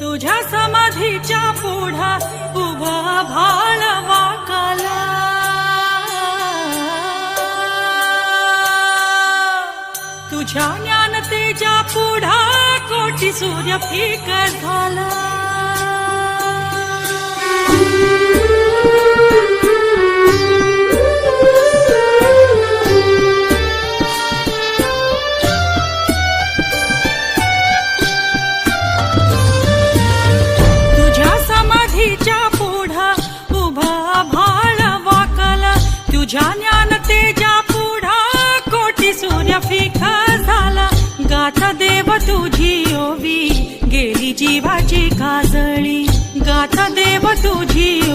तुझ्या समाधीच्या पुढा उभा भाळ काला तुझ्या ज्ञानतेच्या पुढा कोटी सूर्य फिकर झाला. ज्ञान तेजा पुढा कोटी सूर्य फिका झाला. गाथा देव तुझी ओवी गेली जीवाची काजळी. गाथा देव तुझी